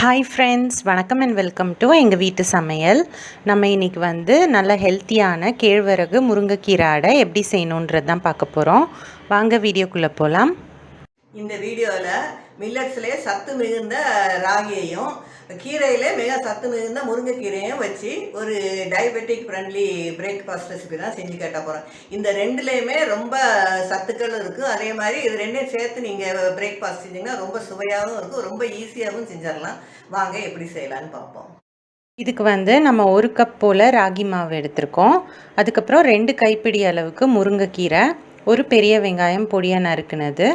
Hi friends வணக்கம் and welcome to எங்கள் வீட்டு சமையல். நம்ம இன்றைக்கி வந்து நல்ல ஹெல்த்தியான கேழ்வரகு முருங்கைக்கீரை அடை எப்படி செய்யணுன்றது தான் பார்க்க போகிறோம் வாங்க வீடியோக்குள்ளே போகலாம் இந்த வீடியோவில் மில்லட்ஸ்லேயே சத்து மிகுந்த ராகியையும் கீரையிலே மிக சத்து மிகுந்த முருங்கைக்கீரையும் வச்சு ஒரு டயபெட்டிக் ஃப்ரெண்ட்லி பிரேக்ஃபாஸ்ட் ரெசிபி தான் செஞ்சு கேட்ட போகிறோம் இந்த ரெண்டுலேயுமே ரொம்ப சத்துக்கள் இருக்குது அதே மாதிரி இது ரெண்டையும் சேர்த்து நீங்கள் பிரேக்ஃபாஸ்ட் செஞ்சீங்கன்னா ரொம்ப சுவையாகவும் இருக்கும். ரொம்ப ஈஸியாகவும் செஞ்சிடலாம். வாங்க எப்படி செய்யலான்னு பார்ப்போம். இதுக்கு வந்து நம்ம ஒரு கப் போல் ராகி மாவு எடுத்திருக்கோம். அதுக்கப்புறம் ரெண்டு கைப்பிடி அளவுக்கு முருங்கைக்கீரை ஒரு பெரிய வெங்காயம் பொடியாக நறுக்குனது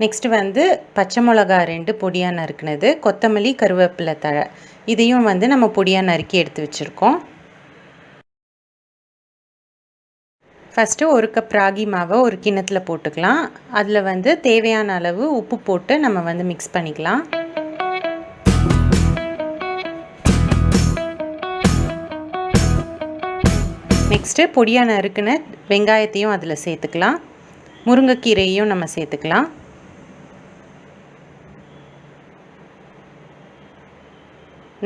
நெக்ஸ்ட்டு வந்து பச்சை மிளகா ரெண்டு பொடியாக நறுக்குனது கொத்தமல்லி கருவேப்பிலை தழை. இதையும் வந்து நம்ம பொடியாக நறுக்கி எடுத்து வச்சுருக்கோம். ஃபஸ்ட்டு ஒரு கப் ராகி மாவை ஒரு கிண்ணத்தில் போட்டுக்கலாம். அதில் வந்து தேவையான அளவு உப்பு போட்டு நம்ம வந்து மிக்ஸ் பண்ணிக்கலாம். நெக்ஸ்ட்டு பொடியாக நறுக்குன வெங்காயத்தையும் அதில் சேர்த்துக்கலாம். முருங்கைக்கீரையும் நம்ம சேர்த்துக்கலாம்.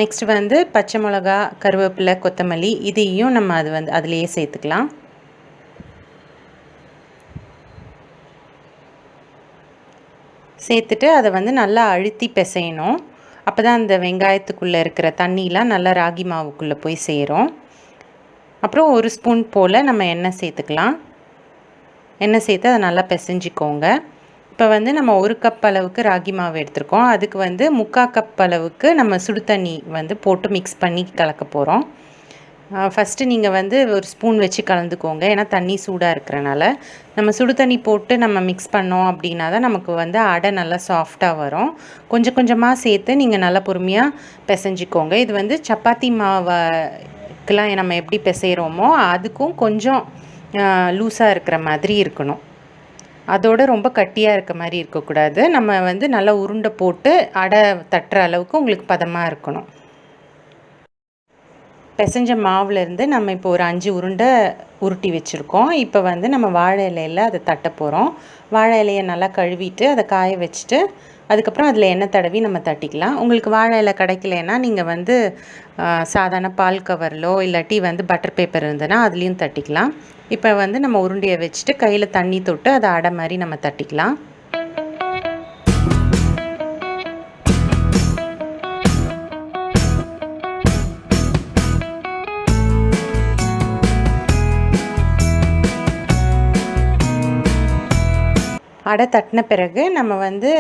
நெக்ஸ்ட் வந்து பச்சை மிளகா கருவேப்பிலை கொத்தமல்லி இதையும் நம்ம அது வந்து அதுலேயே சேர்த்துக்கலாம். சேர்த்துட்டு அதை வந்து நல்லா அழுத்தி பிசையணும். அப்போ தான் அந்த வெங்காயத்துக்குள்ளே இருக்கிற தண்ணிலாம் நல்லா ராகி மாவுக்குள்ளே போய் சேரும். அப்புறம் ஒரு ஸ்பூன் போல் நம்ம எண்ணெய் சேர்த்துக்கலாம். எண்ணெய் சேர்த்து அதை நல்லா பிசைஞ்சிக்கோங்க. இப்போ வந்து நம்ம ஒரு கப் அளவுக்கு ராகி மாவு எடுத்திருக்கோம். அதுக்கு வந்து முக்கால் கப் அளவுக்கு நம்ம சுடு தண்ணி வந்து போட்டு மிக்ஸ் பண்ணி கலக்க போகிறோம் ஃபஸ்ட்டு நீங்கள் வந்து ஒரு ஸ்பூன் வச்சு கலந்துக்கோங்க. ஏன்னா தண்ணி சூடாக இருக்கிறனால. நம்ம சுடு தண்ணி போட்டு நம்ம மிக்ஸ் பண்ணோம் அப்படின்னா தான் நமக்கு வந்து அடை நல்லா சாஃப்டாக வரும். கொஞ்சம் கொஞ்சமாக சேர்த்து நீங்கள் நல்லா பொறுமையாக பிசைஞ்சிக்கோங்க. இது வந்து சப்பாத்தி மாவுக்கெலாம் நம்ம எப்படி பிசைகிறோமோ அதுக்கும் கொஞ்சம் லூஸாக இருக்கிற மாதிரி இருக்கணும். அதோட ரொம்ப கட்டியாக இருக்க மாதிரி இருக்கக்கூடாது. நம்ம வந்து நல்லா உருண்டை போட்டு அடை தட்டுற அளவுக்கு உங்களுக்கு பதமாக இருக்கணும். பிசைஞ்ச மாவுலேருந்து நம்ம இப்போ ஒரு அஞ்சு உருண்டை உருட்டி வச்சுருக்கோம். இப்போ வந்து நம்ம வாழை இலையில் அதை தட்ட போகிறோம் வாழை இலையை நல்லா கழுவிட்டு அதை காய வச்சுட்டு அதுக்கப்புறம் அதில் எண்ணெய் தடவி நம்ம தட்டிக்கலாம். உங்களுக்கு வாழை இலை கிடைக்கலன்னா நீங்கள் வந்து சாதாரண பால் கவர்லோ இல்லாட்டி வந்து பட்டர் பேப்பர் இருந்ததுன்னா அதுலேயும் தட்டிக்கலாம். இப்போ வந்து நம்ம உருண்டையை வச்சுட்டு கையில் தண்ணி தொட்டு அதை அடை மாதிரி நம்ம தட்டிக்கலாம். அடை தட்டின பிறகு நம்ம வந்து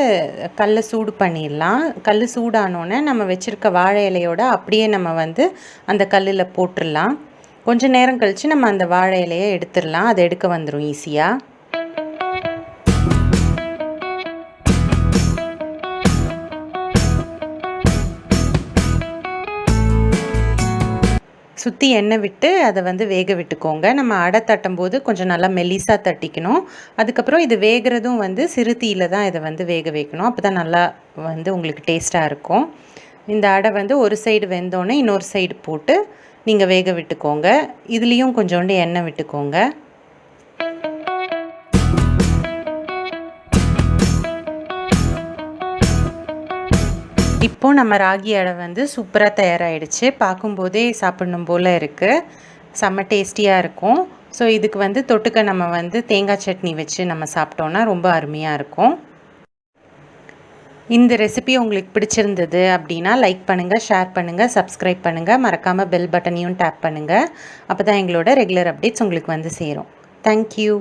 கல்லை சூடு பண்ணிடலாம். கல் சூடானோடனே நம்ம வச்சுருக்க வாழை இலையோட அப்படியே நம்ம வந்து அந்த கல்லில் போட்டுடலாம். கொஞ்சம் நேரம் கழித்து நம்ம அந்த வாழை இலையை எடுத்துடலாம். அதை எடுக்க வந்துடும் ஈஸியாக சுற்றி எண்ணெய் விட்டு அதை வந்து வேக விட்டுக்கோங்க. நம்ம அடை தட்டும் போது கொஞ்சம் நல்லா மெல்லிசாக தட்டிக்கணும். அதுக்கப்புறம் இது வேகிறதும் வந்து சிறுத்தீயில் தான் இதை வந்து வேக வைக்கணும். அப்போ தான் நல்லா வந்து உங்களுக்கு டேஸ்ட்டாக இருக்கும். இந்த அடை வந்து ஒரு சைடு வெந்தோடனே இன்னொரு சைடு போட்டு நீங்கள் வேக விட்டுக்கோங்க. இதுலேயும் கொஞ்சோண்டு எண்ணெய் விட்டுக்கோங்க. இப்போது நம்ம ராகி அடை வந்து சூப்பராக தயாராகிடுச்சு பார்க்கும்போதே சாப்பிடணும் போல் இருக்குது செம்ம டேஸ்டியாக இருக்கும். ஸோ இதுக்கு வந்து தொட்டுக்க நம்ம வந்து தேங்காய் சட்னி வச்சு நம்ம சாப்பிட்டோன்னா ரொம்ப அருமையாக இருக்கும். இந்த ரெசிபி உங்களுக்கு பிடிச்சிருந்தது அப்படின்னா லைக் பண்ணுங்கள் ஷேர் பண்ணுங்கள் சப்ஸ்கிரைப் பண்ணுங்கள் மறக்காமல் பெல் பட்டனையும் டேப் பண்ணுங்கள் அப்போ தான் எங்களோட ரெகுலர் அப்டேட்ஸ் உங்களுக்கு வந்து சேரும். தேங்க்யூ